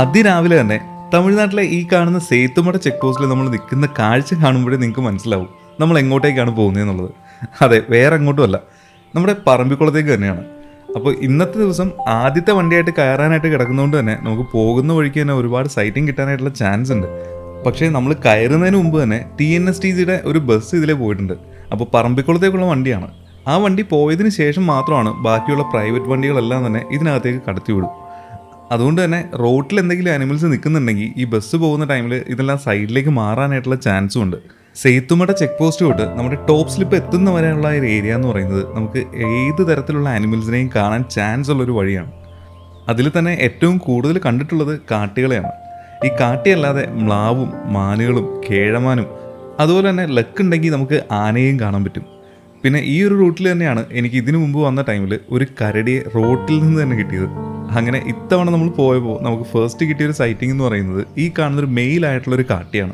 അതിരാവിലെ തന്നെ തമിഴ്നാട്ടിലെ ഈ കാണുന്ന സേത്തുമട ചെക്ക് പോസ്റ്റിൽ നമ്മൾ നിൽക്കുന്ന കാഴ്ച കാണുമ്പോഴേ നിങ്ങൾക്ക് മനസ്സിലാവും നമ്മൾ എങ്ങോട്ടേക്കാണ് പോകുന്നതെന്നുള്ളത് അതെ വേറെ എങ്ങോട്ടും അല്ല. നമ്മുടെ പറമ്പിക്കുളത്തേക്ക് തന്നെയാണ്. അപ്പോൾ ഇന്നത്തെ ദിവസം ആദ്യത്തെ വണ്ടിയായിട്ട് കയറാനായിട്ട് കിടക്കുന്നതുകൊണ്ട് തന്നെ നമുക്ക് പോകുന്ന വഴിക്ക് തന്നെ ഒരുപാട് സൈറ്റിംഗ് കിട്ടാനായിട്ടുള്ള ചാൻസ് ഉണ്ട്. പക്ഷേ നമ്മൾ കയറുന്നതിന് മുമ്പ് തന്നെ ടി എൻ എസ് ടി സിയുടെ ഒരു ബസ് ഇതിലേ പോയിട്ടുണ്ട്. അപ്പോൾ പറമ്പിക്കുളത്തേക്കുള്ള വണ്ടിയാണ്. ആ വണ്ടി പോയതിന് ശേഷം മാത്രമാണ് ബാക്കിയുള്ള പ്രൈവറ്റ് വണ്ടികളെല്ലാം തന്നെ ഇതിനകത്തേക്ക് കടത്തി വിടും അതുകൊണ്ട് തന്നെ റോട്ടിൽ എന്തെങ്കിലും അനിമൽസ് നിൽക്കുന്നുണ്ടെങ്കിൽ ഈ ബസ് പോകുന്ന ടൈമിൽ ഇതെല്ലാം സൈഡിലേക്ക് മാറാനായിട്ടുള്ള ചാൻസും ഉണ്ട്. സേത്തുമട ചെക്ക് പോസ്റ്റ് തൊട്ട് നമ്മുടെ ടോപ്പ് സ്ലിപ്പ് എത്തുന്ന വരെയുള്ള ഒരു ഏരിയ എന്ന് പറയുന്നത് നമുക്ക് ഏത് തരത്തിലുള്ള ആനിമൽസിനെയും കാണാൻ ചാൻസ് ഉള്ളൊരു വഴിയാണ്. അതിൽ തന്നെ ഏറ്റവും കൂടുതൽ കണ്ടിട്ടുള്ളത് കാട്ടികളെയാണ്. ഈ കാട്ടിയല്ലാതെ മ്ലാവും മാനുകളും കേഴമാനും അതുപോലെ തന്നെ ലക്ക് ഉണ്ടെങ്കിൽ നമുക്ക് ആനയും കാണാൻ പറ്റും. പിന്നെ ഈ ഒരു റൂട്ടിൽ തന്നെയാണ് എനിക്ക് ഇതിനു മുമ്പ് വന്ന ടൈമിൽ ഒരു കരടിയെ റോട്ടിൽ നിന്ന് തന്നെ കിട്ടിയത്. അങ്ങനെ ഇത്തവണ നമ്മൾ പോയപ്പോൾ നമുക്ക് ഫസ്റ്റ് കിട്ടിയ ഒരു സൈറ്റിംഗ് എന്ന് പറയുന്നത് ഈ കാണുന്ന ഒരു മെയിൽ ആയിട്ടുള്ള ഒരു കാട്ടിയാണ്.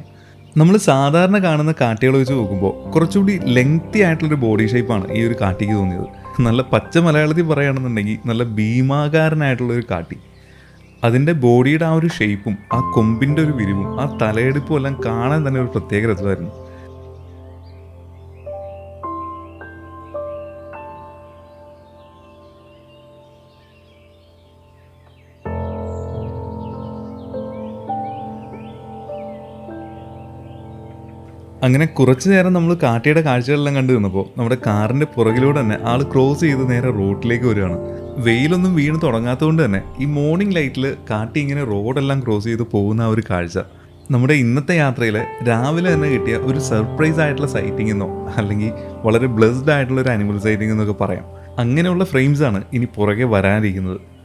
നമ്മൾ സാധാരണ കാണുന്ന കാട്ടികൾ വെച്ച് നോക്കുമ്പോൾ കുറച്ചുകൂടി ലെങ്തി ആയിട്ടുള്ളൊരു ബോഡി ഷേപ്പാണ് ഈ ഒരു കാട്ടിക്ക് തോന്നിയത്. നല്ല പച്ച മലയാളത്തിൽ പറയുകയാണെന്നുണ്ടെങ്കിൽ നല്ല ഭീമാകാരനായിട്ടുള്ളൊരു കാട്ടി. അതിന്റെ ബോഡിയുടെ ആ ഒരു ഷേപ്പും ആ കൊമ്പിന്റെ ഒരു വിരിവും ആ തലയെടുപ്പും എല്ലാം കാണാൻ തന്നെ ഒരു പ്രത്യേക രസമായിരുന്നു. അങ്ങനെ കുറച്ചു നേരം നമ്മൾ കാട്ടിയുടെ കാഴ്ചകളെല്ലാം കണ്ടു നിന്നപ്പോൾ നമ്മുടെ കാറിന്റെ പുറകിലൂടെ തന്നെ ആൾ ക്രോസ് ചെയ്ത് നേരെ റോഡിലേക്ക് വരികയാണ്. വെയിലൊന്നും വീണ് തുടങ്ങാത്തതുകൊണ്ട് തന്നെ ഈ മോർണിംഗ് ലൈറ്റിൽ കാട്ടി ഇങ്ങനെ റോഡെല്ലാം ക്രോസ് ചെയ്ത് പോകുന്ന ആ ഒരു കാഴ്ച. നമ്മുടെ ഇന്നത്തെ യാത്രയിൽ രാവിലെ തന്നെ കിട്ടിയ ഒരു സർപ്രൈസ് ആയിട്ടുള്ള സൈറ്റിംഗ് എന്നോ അല്ലെങ്കിൽ വളരെ ബ്ലെസ്ഡ് ആയിട്ടുള്ള ഒരു അനിമൽ സൈറ്റിംഗ് എന്നൊക്കെ പറയാം. അങ്ങനെയുള്ള ഫ്രെയിംസ് ആണ് ഇനി പുറകെ വരാനിരിക്കുന്നത്.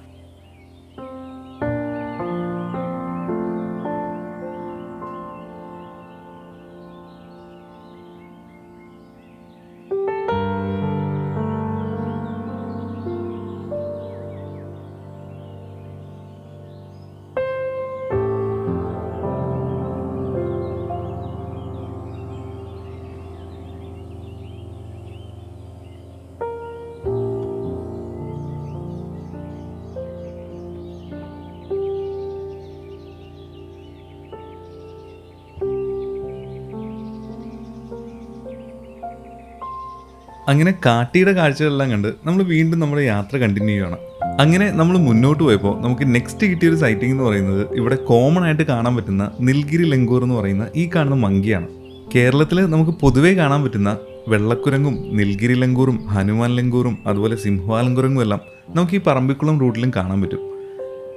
അങ്ങനെ കാട്ടിയുടെ കാഴ്ചകളെല്ലാം കണ്ട് നമ്മൾ വീണ്ടും നമ്മുടെ യാത്ര കണ്ടിന്യൂ ചെയ്യണം അങ്ങനെ നമ്മൾ മുന്നോട്ട് പോയപ്പോൾ നമുക്ക് നെക്സ്റ്റ് കിട്ടിയൊരു സൈറ്റിംഗ് എന്ന് പറയുന്നത് ഇവിടെ കോമൺ ആയിട്ട് കാണാൻ പറ്റുന്ന നിൽഗിരി ലങ്കൂർ എന്ന് പറയുന്ന ഈ കാണുന്ന മങ്കിയാണ്. കേരളത്തിൽ നമുക്ക് പൊതുവേ കാണാൻ പറ്റുന്ന വെള്ളക്കുരങ്ങും നിൽഗിരി ലങ്കൂറും ഹനുമാൻ ലങ്കൂറും അതുപോലെ സിംഹവാലങ്കുരങ്ങും എല്ലാം നമുക്ക് ഈ പറമ്പിക്കുളം റൂട്ടിലും കാണാൻ പറ്റും.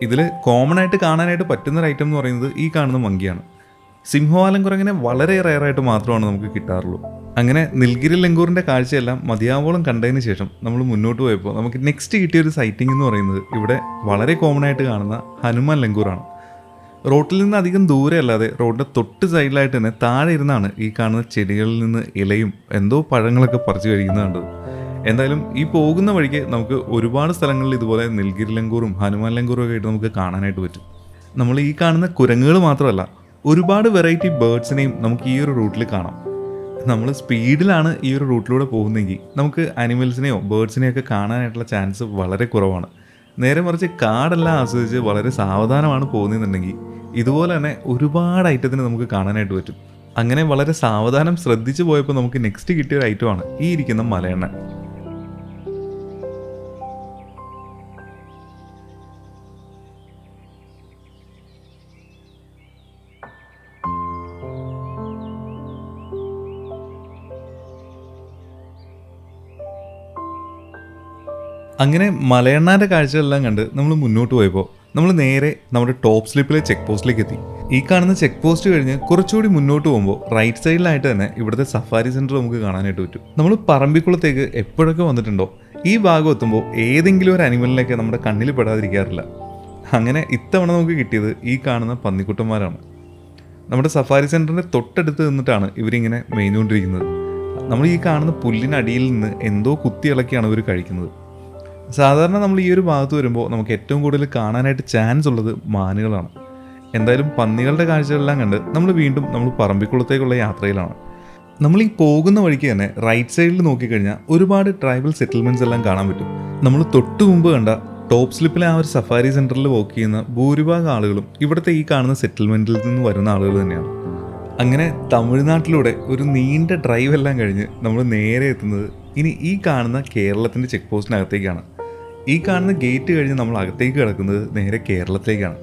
ഇതിൽ കോമൺ ആയിട്ട് കാണാനായിട്ട് പറ്റുന്ന ഒരു ഐറ്റം എന്ന് പറയുന്നത് ഈ കാണുന്ന മങ്കിയാണ്. സിംഹവാലം കുരങ്ങനെ വളരെ റയറായിട്ട് മാത്രമാണ് നമുക്ക് കിട്ടാറുള്ളൂ. അങ്ങനെ നിൽഗിരി ലങ്കൂറിന്റെ കാഴ്ചയെല്ലാം മതിയാവോളം കണ്ടതിന് ശേഷം നമ്മൾ മുന്നോട്ട് പോയപ്പോൾ നമുക്ക് നെക്സ്റ്റ് കിട്ടിയ ഒരു സൈറ്റിംഗ് എന്ന് പറയുന്നത് ഇവിടെ വളരെ കോമൺ ആയിട്ട് കാണുന്ന ഹനുമാൻ ലങ്കൂറാണ് റോട്ടിൽ നിന്ന് അധികം ദൂരെ അല്ലാതെ റോഡിന്റെ തൊട്ട് സൈഡിലായിട്ട് തന്നെ താഴെ ഇരുന്നാണ് ഈ കാണുന്ന ചെടികളിൽ നിന്ന് ഇലയും എന്തോ പഴങ്ങളൊക്കെ പറിച്ചു കഴിക്കുന്നത് കണ്ടത്. എന്തായാലും ഈ പോകുന്ന വഴിക്ക് നമുക്ക് ഒരുപാട് സ്ഥലങ്ങളിൽ ഇതുപോലെ നിൽഗിരി ലങ്കൂറും ഹനുമാൻ ലങ്കൂറും ഒക്കെ ആയിട്ട് നമുക്ക് കാണാനായിട്ട് പറ്റും. നമ്മൾ ഈ കാണുന്ന കുരങ്ങുകൾ മാത്രമല്ല ഒരുപാട് വെറൈറ്റി ബേർഡ്സിനെയും നമുക്ക് ഈ ഒരു റൂട്ടിൽ കാണാം. നമ്മൾ സ്പീഡിലാണ് ഈ ഒരു റൂട്ടിലൂടെ പോകുന്നതെങ്കിൽ നമുക്ക് അനിമൽസിനെയോ ബേർഡ്സിനെയോ ഒക്കെ കാണാനായിട്ടുള്ള ചാൻസ് വളരെ കുറവാണ്. നേരെ മറിച്ച് കാടെല്ലാം ആസ്വദിച്ച് വളരെ സാവധാനമാണ് പോകുന്നതെന്നുണ്ടെങ്കിൽ ഇതുപോലെ തന്നെ ഒരുപാട് ഐറ്റത്തിന് നമുക്ക് കാണാനായിട്ട് പറ്റും. അങ്ങനെ വളരെ സാവധാനം ശ്രദ്ധിച്ചു പോയപ്പോൾ നമുക്ക് നെക്സ്റ്റ് കിട്ടിയ ഒരു ഐറ്റമാണ് ഈ ഇരിക്കുന്ന മലയെണ്ണ. അങ്ങനെ മലയണ്ണാന്റെ കാഴ്ചകളെല്ലാം കണ്ട് നമ്മൾ മുന്നോട്ട് പോയപ്പോൾ നമ്മൾ നേരെ നമ്മുടെ ടോപ്പ് സ്ലിപ്പിലെ ചെക്ക് പോസ്റ്റിലേക്ക് എത്തി. ഈ കാണുന്ന ചെക്ക് പോസ്റ്റ് കഴിഞ്ഞ് കുറച്ചുകൂടി മുന്നോട്ട് പോകുമ്പോൾ റൈറ്റ് സൈഡിലായിട്ട് തന്നെ ഇവിടുത്തെ സഫാരി സെന്റർ നമുക്ക് കാണാനായിട്ട് പറ്റും. നമ്മൾ പറമ്പിക്കുളത്തേക്ക് എപ്പോഴൊക്കെ വന്നിട്ടുണ്ടോ ഈ ഭാഗം എത്തുമ്പോൾ ഏതെങ്കിലും ഒരു അനിമലിനൊക്കെ നമ്മുടെ കണ്ണിൽ പെടാതിരിക്കാറില്ല. അങ്ങനെ ഇത്തവണ നമുക്ക് കിട്ടിയത് ഈ കാണുന്ന പന്നിക്കുട്ടന്മാരാണ്. നമ്മുടെ സഫാരി സെന്ററിന്റെ തൊട്ടടുത്ത് നിന്നിട്ടാണ് ഇവരിങ്ങനെ മേഞ്ഞുകൊണ്ടിരിക്കുന്നത്. നമ്മൾ ഈ കാണുന്ന പുല്ലിനടിയിൽ നിന്ന് എന്തോ കുത്തി ഇളക്കിയാണ് ഇവർ കഴിക്കുന്നത്. സാധാരണ നമ്മൾ ഈ ഒരു ഭാഗത്ത് വരുമ്പോൾ നമുക്ക് ഏറ്റവും കൂടുതൽ കാണാനായിട്ട് ചാൻസ് ഉള്ളത് മാനുകളാണ്. എന്തായാലും പന്നികളുടെ കാഴ്ചകളെല്ലാം കണ്ട് നമ്മൾ വീണ്ടും നമ്മൾ പറമ്പിക്കുളത്തേക്കുള്ള യാത്രയിലാണ്. നമ്മൾ ഈ പോകുന്ന വഴിക്ക് തന്നെ റൈറ്റ് സൈഡിൽ നോക്കിക്കഴിഞ്ഞാൽ ഒരുപാട് ട്രൈബൽ സെറ്റിൽമെന്റ്സ് എല്ലാം കാണാൻ പറ്റും. നമ്മൾ തൊട്ടു മുമ്പ് കണ്ട ടോപ്പ് സ്ലിപ്പിലെ ആ ഒരു സഫാരി സെന്ററിൽ വർക്ക് ചെയ്യുന്ന ഭൂരിഭാഗം ആളുകളും ഇവിടുത്തെ ഈ കാണുന്ന സെറ്റിൽമെന്റിൽ നിന്ന് വരുന്ന ആളുകൾ തന്നെയാണ്. അങ്ങനെ തമിഴ്നാട്ടിലൂടെ ഒരു നീണ്ട ഡ്രൈവ് എല്ലാം കഴിഞ്ഞ് നമ്മൾ നേരെ എത്തുന്നത് ഇനി ഈ കാണുന്ന കേരളത്തിന്റെ ചെക്ക് പോസ്റ്റിനകത്തേക്കാണ് ഈ കാണുന്ന ഗേറ്റ് കഴിഞ്ഞ് നമ്മൾ അകത്തേക്ക് കിടക്കുന്നത് നേരെ കേരളത്തിലേക്കാണ്.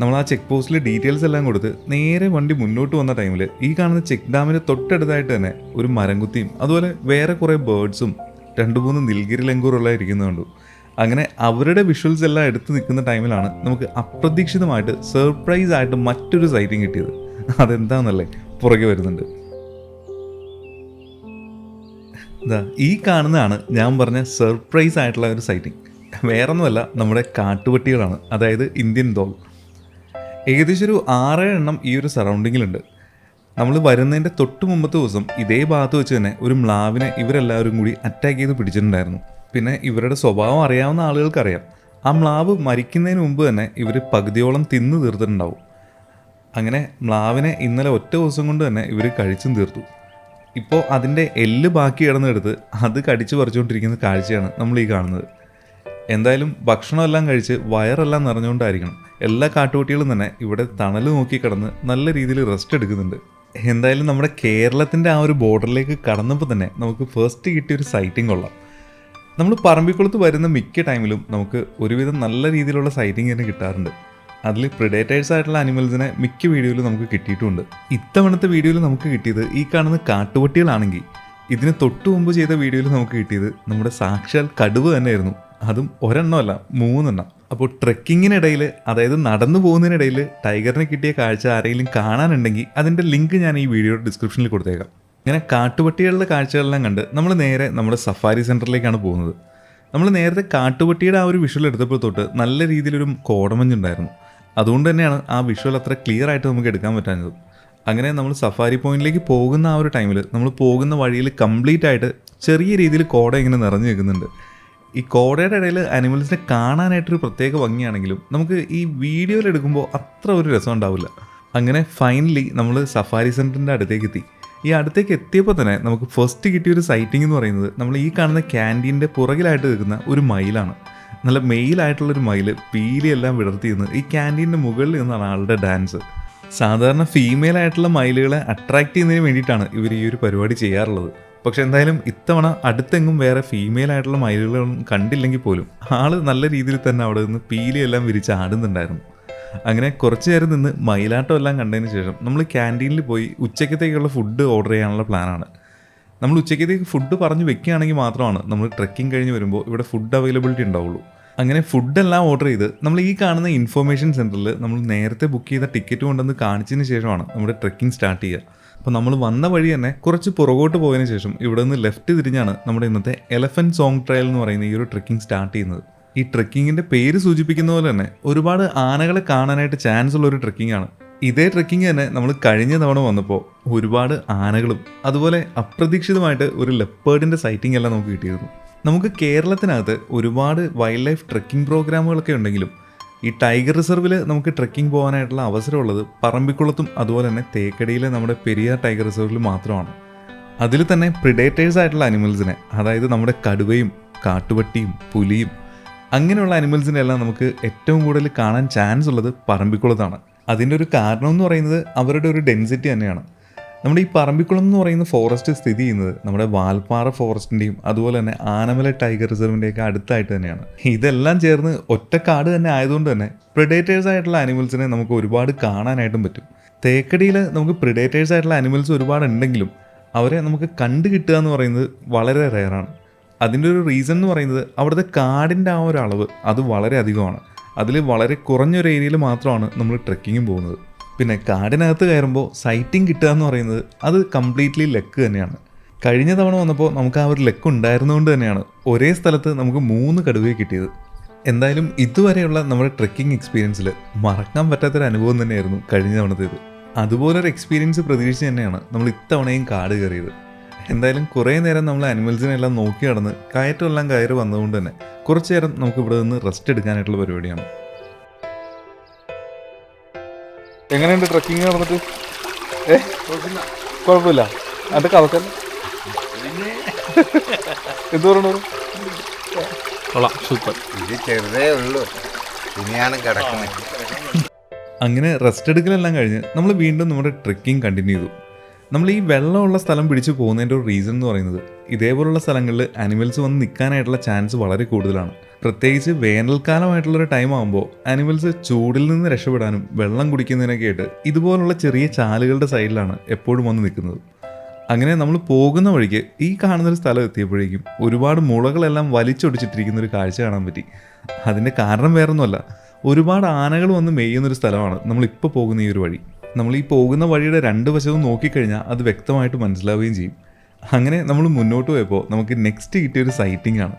നമ്മൾ ആ ചെക്ക് പോസ്റ്റിൽ ഡീറ്റെയിൽസ് എല്ലാം കൊടുത്ത് നേരെ വണ്ടി മുന്നോട്ട് വന്ന ടൈമിൽ ഈ കാണുന്ന ചെക്ക് ഡാമിന് തൊട്ടടുത്തായിട്ട് തന്നെ ഒരു മരംകുത്തിയും അതുപോലെ വേറെ കുറേ ബേർഡ്സും രണ്ട് മൂന്ന് നിൽഗിരി ലങ്കൂറുള്ള ഇരിക്കുന്നുണ്ട് അങ്ങനെ അവരുടെ വിഷ്വൽസ് എല്ലാം എടുത്ത് നിൽക്കുന്ന ടൈമിലാണ് നമുക്ക് അപ്രതീക്ഷിതമായിട്ട് സർപ്രൈസ് ആയിട്ട് മറ്റൊരു സൈറ്റിംഗ് കിട്ടിയത്. അതെന്താണെന്നല്ലേ പുറകെ വരുന്നുണ്ട്. ഈ കാണുന്നതാണ് ഞാൻ പറഞ്ഞ സർപ്രൈസ് ആയിട്ടുള്ള ഒരു സൈറ്റിംഗ് വേറൊന്നുമല്ല നമ്മുടെ കാട്ടുപട്ടികളാണ്. അതായത് ഇന്ത്യൻ ഡോൾ ഏകദേശം ഒരു ആറേഴ് എണ്ണം ഈ ഒരു സറൗണ്ടിങ്ങിലുണ്ട്. നമ്മൾ വരുന്നതിന്റെ തൊട്ട് മുമ്പത്തെ ദിവസം ഇതേ ഭാഗത്ത് വെച്ച് തന്നെ ഒരു മ്ലാവിനെ ഇവരെല്ലാവരും കൂടി അറ്റാക്ക് ചെയ്ത് പിടിച്ചിട്ടുണ്ടായിരുന്നു. പിന്നെ ഇവരുടെ സ്വഭാവം അറിയാവുന്ന ആളുകൾക്കറിയാം. ആ മ്ലാവ് മരിക്കുന്നതിന് മുമ്പ് തന്നെ ഇവർ പകുതിയോളം തിന്നു തീർത്തിട്ടുണ്ടാവും. അങ്ങനെ മ്ലാവിനെ ഇന്നലെ ഒറ്റ ദിവസം കൊണ്ട് തന്നെ ഇവർ കഴിച്ചും തീർത്തു. ഇപ്പോൾ അതിന്റെ എല്ല് ബാക്കി കിടന്നെടുത്ത് അത് കടിച്ചു പറിച്ചുകൊണ്ടിരിക്കുന്ന കാഴ്ചയാണ് നമ്മൾ ഈ കാണുന്നത്. എന്തായാലും ഭക്ഷണമെല്ലാം കഴിച്ച് വയറെല്ലാം നിറഞ്ഞുകൊണ്ടായിരിക്കണം. എല്ലാ കാട്ടുകുട്ടികളും തന്നെ ഇവിടെ തണൽ നോക്കി കിടന്ന് നല്ല രീതിയിൽ റെസ്റ്റ് എടുക്കുന്നുണ്ട്. എന്തായാലും നമ്മുടെ കേരളത്തിന്റെ ആ ഒരു ബോർഡറിലേക്ക് കടന്നപ്പോൾ തന്നെ നമുക്ക് ഫസ്റ്റ് കിട്ടിയ ഒരു സൈറ്റിംഗ് കൊള്ളാം. നമ്മൾ പറമ്പിക്കുളത്ത് വരുന്ന മിക്ക ടൈമിലും നമുക്ക് ഒരുവിധം നല്ല രീതിയിലുള്ള സൈറ്റിംഗ് തന്നെ കിട്ടാറുണ്ട്. അതിൽ പ്രിഡേറ്റേഴ്സ് ആയിട്ടുള്ള അനിമൽസിനെ മിക്ക വീഡിയോയിലും നമുക്ക് കിട്ടിയിട്ടുമുണ്ട് ഇത്തവണത്തെ വീഡിയോയിൽ നമുക്ക് കിട്ടിയത് ഈ കാണുന്ന കാട്ടുപട്ടികളാണെങ്കിൽ ഇതിന് തൊട്ടു മുമ്പ് ചെയ്ത വീഡിയോയിൽ നമുക്ക് കിട്ടിയത് നമ്മുടെ സാക്ഷാൽ കടുവ് തന്നെയായിരുന്നു. അതും ഒരെണ്ണമല്ല മൂന്നെണ്ണം. അപ്പോൾ ട്രെക്കിങ്ങിനിടയിൽ അതായത് നടന്നു പോകുന്നതിനിടയിൽ ടൈഗറിനെ കിട്ടിയ കാഴ്ച ആരെങ്കിലും കാണാനുണ്ടെങ്കിൽ അതിന്റെ ലിങ്ക് ഞാൻ ഈ വീഡിയോയുടെ ഡിസ്ക്രിപ്ഷനിൽ കൊടുത്തേക്കാം. ഇങ്ങനെ കാട്ടുപട്ടികളുടെ കാഴ്ചകളെല്ലാം കണ്ട് നമ്മൾ നേരെ നമ്മുടെ സഫാരി സെന്ററിലേക്കാണ് പോകുന്നത്. നമ്മൾ നേരത്തെ കാട്ടുപട്ടിയുടെ ആ ഒരു വിഷ്വൽ എടുത്തപ്പോൾ തൊട്ട് നല്ല രീതിയിലൊരു കോടമഞ്ഞുണ്ടായിരുന്നു. അതുകൊണ്ട് തന്നെയാണ് ആ വിഷ്വൽ അത്ര ക്ലിയർ ആയിട്ട് നമുക്ക് എടുക്കാൻ പറ്റാഞ്ഞത്. അങ്ങനെ നമ്മൾ സഫാരി പോയിന്റിലേക്ക് പോകുന്ന ആ ഒരു ടൈമിൽ നമ്മൾ പോകുന്ന വഴിയിൽ കംപ്ലീറ്റ് ആയിട്ട് ചെറിയ രീതിയിൽ കോട ഇങ്ങനെ നിറഞ്ഞു നിൽക്കുന്നുണ്ട്. ഈ കോടയുടെ ഇടയിൽ അനിമൽസിനെ കാണാനായിട്ടൊരു പ്രത്യേക ഭംഗിയാണെങ്കിലും നമുക്ക് ഈ വീഡിയോയിൽ എടുക്കുമ്പോൾ അത്ര ഒരു രസം ഉണ്ടാവില്ല. അങ്ങനെ ഫൈനലി നമ്മൾ സഫാരി സെന്ററിന്റെ അടുത്തേക്ക് എത്തി ഈ അടുത്തേക്ക് എത്തിയപ്പോൾ തന്നെ നമുക്ക് ഫസ്റ്റ് കിട്ടിയ ഒരു സൈറ്റിംഗ് എന്ന് പറയുന്നത് നമ്മൾ ഈ കാണുന്ന ക്യാന്റീന്റെ പുറകിലായിട്ട് നിൽക്കുന്ന ഒരു മയിലാണ്. നല്ല മെയിലായിട്ടുള്ളൊരു മയിൽ പീലിയെല്ലാം വിടർത്തി നിന്ന് ഈ ക്യാന്റീന്റെ മുകളിൽ നിന്നാണ് ആളുടെ ഡാൻസ് സാധാരണ ഫീമെയിൽ ആയിട്ടുള്ള മയിലുകളെ അട്രാക്റ്റ് ചെയ്യുന്നതിന് വേണ്ടിയിട്ടാണ് ഇവർ ഈ ഒരു പരിപാടി ചെയ്യാറുള്ളത്. പക്ഷെ എന്തായാലും ഇത്തവണ അടുത്തെങ്ങും വേറെ ഫീമെയിൽ ആയിട്ടുള്ള മയിലുകളൊന്നും കണ്ടില്ലെങ്കിൽ പോലും ആൾ നല്ല രീതിയിൽ തന്നെ അവിടെ നിന്ന് പീലിയെല്ലാം വിരിച്ച് ആടുന്നുണ്ടായിരുന്നു. അങ്ങനെ കുറച്ച് നേരം നിന്ന് മയിലാട്ടം എല്ലാം കണ്ടതിന് ശേഷം നമ്മൾ ക്യാന്റീനിൽ പോയി ഉച്ചക്കത്തേക്കുള്ള ഫുഡ് ഓർഡർ ചെയ്യാനുള്ള പ്ലാനാണ് നമ്മൾ ഉച്ചക്കത്തേക്ക് ഫുഡ് പറഞ്ഞു വെക്കുകയാണെങ്കിൽ മാത്രമാണ് നമ്മൾ ട്രെക്കിംഗ് കഴിഞ്ഞ് വരുമ്പോൾ ഇവിടെ ഫുഡ് അവൈലബിലിറ്റി ഉണ്ടാവുള്ളൂ. അങ്ങനെ ഫുഡെല്ലാം ഓർഡർ ചെയ്ത് നമ്മൾ ഈ കാണുന്ന ഇൻഫോർമേഷൻ സെന്ററിൽ നമ്മൾ നേരത്തെ ബുക്ക് ചെയ്ത ടിക്കറ്റ് കൊണ്ടുവന്ന് കാണിച്ചതിന് ശേഷമാണ് നമ്മുടെ ട്രെക്കിംഗ് സ്റ്റാർട്ട് ചെയ്യുക. അപ്പോൾ നമ്മൾ വന്ന വഴി തന്നെ കുറച്ച് പുറകോട്ട് പോയതിനു ശേഷം ഇവിടെ നിന്ന് ലെഫ്റ്റ് തിരിഞ്ഞാണ് നമ്മുടെ ഇന്നത്തെ എലഫന്റ് സോങ് ട്രയൽ എന്ന് പറയുന്ന ഈ ഒരു ട്രക്കിംഗ് സ്റ്റാർട്ട് ചെയ്യുന്നത്. ഈ ട്രക്കിങ്ങിന്റെ പേര് സൂചിപ്പിക്കുന്ന പോലെ തന്നെ ഒരുപാട് ആനകളെ കാണാനായിട്ട് ചാൻസ് ഉള്ള ഒരു ട്രക്കിംഗ് ആണ്. ഇതേ ട്രെക്കിംഗ് തന്നെ നമ്മൾ കഴിഞ്ഞ തവണ വന്നപ്പോൾ ഒരുപാട് ആനകളും അതുപോലെ അപ്രതീക്ഷിതമായിട്ട് ഒരു ലെപ്പേർഡിന്റെ സൈറ്റിംഗ് എല്ലാം നമുക്ക് കിട്ടിയിരുന്നു. നമുക്ക് കേരളത്തിനകത്ത് ഒരുപാട് വൈൽഡ് ലൈഫ് ട്രെക്കിംഗ് പ്രോഗ്രാമുകളൊക്കെ ഉണ്ടെങ്കിലും ഈ ടൈഗർ റിസർവിൽ നമുക്ക് ട്രെക്കിംഗ് പോകാനായിട്ടുള്ള അവസരമുള്ളത് പറമ്പിക്കുളത്തും അതുപോലെ തന്നെ തേക്കടിയിലെ നമ്മുടെ പെരിയാർ ടൈഗർ റിസർവിൽ മാത്രമാണ്. അതിൽ തന്നെ പ്രിഡേറ്റേഴ്സ് ആയിട്ടുള്ള അനിമൽസിനെ അതായത് നമ്മുടെ കടുവയും കാട്ടുപട്ടിയും പുലിയും അങ്ങനെയുള്ള അനിമൽസിനെ എല്ലാം നമുക്ക് ഏറ്റവും കൂടുതൽ കാണാൻ ചാൻസ് ഉള്ളത് പറമ്പിക്കുളത്താണ്. അതിന്റെ ഒരു കാരണം എന്ന് പറയുന്നത് അവരുടെ ഒരു ഡെൻസിറ്റി തന്നെയാണ്. നമ്മുടെ ഈ പറമ്പിക്കുളം എന്ന് പറയുന്ന ഫോറസ്റ്റ് സ്ഥിതി ചെയ്യുന്നത് നമ്മുടെ വാൽപ്പാറ ഫോറസ്റ്റിന്റെയും അതുപോലെ തന്നെ ആനമല ടൈഗർ റിസർവിന്റെയൊക്കെ അടുത്തായിട്ട് തന്നെയാണ്. ഇതെല്ലാം ചേർന്ന് ഒറ്റ കാട് തന്നെ ആയതുകൊണ്ട് തന്നെ പ്രിഡേറ്റേഴ്സ് ആയിട്ടുള്ള അനിമൽസിനെ നമുക്ക് ഒരുപാട് കാണാനായിട്ടും പറ്റും. തേക്കടിയിൽ നമുക്ക് പ്രിഡേറ്റേഴ്സ് ആയിട്ടുള്ള അനിമൽസ് ഒരുപാട് ഉണ്ടെങ്കിലും അവരെ നമുക്ക് കണ്ടു കിട്ടുക എന്ന് പറയുന്നത് വളരെ റെയറാണ് അതിന്റെ ഒരു റീസൺ എന്ന് പറയുന്നത് അവിടുത്തെ കാടിന്റെ ആ ഒരു അളവ് അത് വളരെ അധികമാണ്. അതിൽ വളരെ കുറഞ്ഞൊരു ഏരിയയിൽ മാത്രമാണ് നമ്മൾ ട്രെക്കിങ്ങും പോകുന്നത്. പിന്നെ കാടിനകത്ത് കയറുമ്പോൾ സൈറ്റിംഗ് കിട്ടുക എന്ന് പറയുന്നത് അത് കംപ്ലീറ്റ്ലി ലക്ക് തന്നെയാണ്. കഴിഞ്ഞ തവണ വന്നപ്പോൾ നമുക്ക് ആ ഒരു ലക്ക് ഉണ്ടായിരുന്നുകൊണ്ട് തന്നെയാണ് ഒരേ സ്ഥലത്ത് നമുക്ക് മൂന്ന് കടുവ കിട്ടിയത്. എന്തായാലും ഇതുവരെയുള്ള നമ്മുടെ ട്രെക്കിംഗ് എക്സ്പീരിയൻസിൽ മറക്കാൻ പറ്റാത്തൊരു അനുഭവം തന്നെയായിരുന്നു കഴിഞ്ഞ തവണത്തേത്. അതുപോലൊരു എക്സ്പീരിയൻസ് പ്രതീക്ഷിച്ച് തന്നെയാണ് നമ്മൾ ഇത്തവണയും കാട് കയറിയത്. എന്തായാലും കുറേ നേരം നമ്മൾ അനിമൽസിനെല്ലാം നോക്കി നടന്ന് കയറ്റമെല്ലാം കയറി വന്നതുകൊണ്ട് തന്നെ കുറച്ച് നേരം നമുക്ക് ഇവിടെ നിന്ന് റെസ്റ്റ് എടുക്കാനായിട്ടുള്ള പരിപാടിയാണ്. എങ്ങനെയുണ്ട് ട്രക്കിംഗ് നടന്നിട്ട്? ഏ? കുഴപ്പമില്ല. അത് കഥക്കല്ല എന്ത് പറയണു? കൊള്ളാം. സൂപ്പർ. ഇത് ചെറുതേ ഉള്ളൂ. ഇനിയാണ് കിടക്കുന്നത്. അങ്ങനെ റെസ്റ്റ് എടുക്കലെല്ലാം കഴിഞ്ഞ് നമ്മൾ വീണ്ടും നമ്മുടെ ട്രക്കിംഗ് കണ്ടിന്യൂ ചെയ്തു. നമ്മൾ ഈ വെള്ളമുള്ള സ്ഥലം പിടിച്ചു പോകുന്നതിന്റെ ഒരു റീസൺ എന്ന് പറയുന്നത് ഇതേപോലുള്ള സ്ഥലങ്ങളിൽ അനിമൽസ് വന്ന് നിൽക്കാനായിട്ടുള്ള ചാൻസ് വളരെ കൂടുതലാണ്. പ്രത്യേകിച്ച് വേനൽക്കാലമായിട്ടുള്ളൊരു ടൈം ആകുമ്പോൾ അനിമൽസ് ചൂടിൽ നിന്ന് രക്ഷപ്പെടാനും വെള്ളം കുടിക്കുന്നതിനൊക്കെ ആയിട്ട് ഇതുപോലുള്ള ചെറിയ ചാലുകളുടെ സൈഡിലാണ് എപ്പോഴും വന്ന് നിൽക്കുന്നത്. അങ്ങനെ നമ്മൾ പോകുന്ന വഴിക്ക് ഈ കാണുന്നൊരു സ്ഥലം എത്തിയപ്പോഴേക്കും ഒരുപാട് മുളകളെല്ലാം വലിച്ചൊടിച്ചിട്ടിരിക്കുന്ന ഒരു കാഴ്ച കാണാൻ പറ്റി. അതിന്റെ കാരണം വേറൊന്നുമല്ല. ഒരുപാട് ആനകൾ വന്ന് മേയുന്നൊരു സ്ഥലമാണ് നമ്മളിപ്പോൾ പോകുന്ന ഈ ഒരു വഴി. നമ്മൾ ഈ പോകുന്ന വഴിയുടെ രണ്ട് വശവും നോക്കിക്കഴിഞ്ഞാൽ അത് വ്യക്തമായിട്ട് മനസ്സിലാവുകയും ചെയ്യും. അങ്ങനെ നമ്മൾ മുന്നോട്ട് പോയപ്പോൾ നമുക്ക് നെക്സ്റ്റ് കിട്ടിയ ഒരു സൈറ്റിംഗ് ആണ്.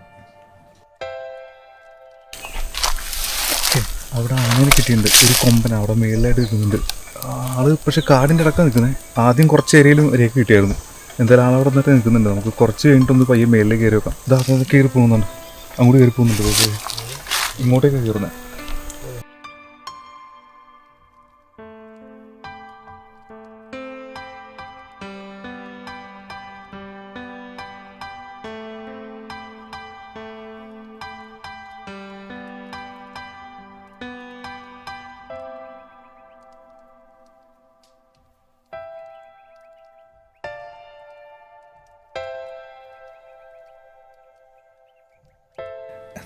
അവിടെ ആനയെ കിട്ടിയിട്ടുണ്ട്. ഒരു കൊമ്പൻ അവിടെ മേളിലായിട്ട് നിൽക്കുന്നുണ്ട്. ആൾ പക്ഷെ കാടിന്റെ അടക്കം നിൽക്കുന്നത് ആദ്യം കുറച്ച് ഏരിയയിലും രേഖ കിട്ടിയായിരുന്നു. എന്തായാലും ആളവിടെ നിന്നിട്ട് നിൽക്കുന്നുണ്ട്. നമുക്ക് കുറച്ച് കഴിഞ്ഞിട്ടൊന്ന് പയ്യെ മേളിലേക്ക് കയറി വെക്കാം ഇതാ കയറി പോകുന്നുണ്ട്. അങ്ങോട്ട് കയറി പോകുന്നുണ്ട്. ഇങ്ങോട്ടേക്ക് കയറുന്നത്.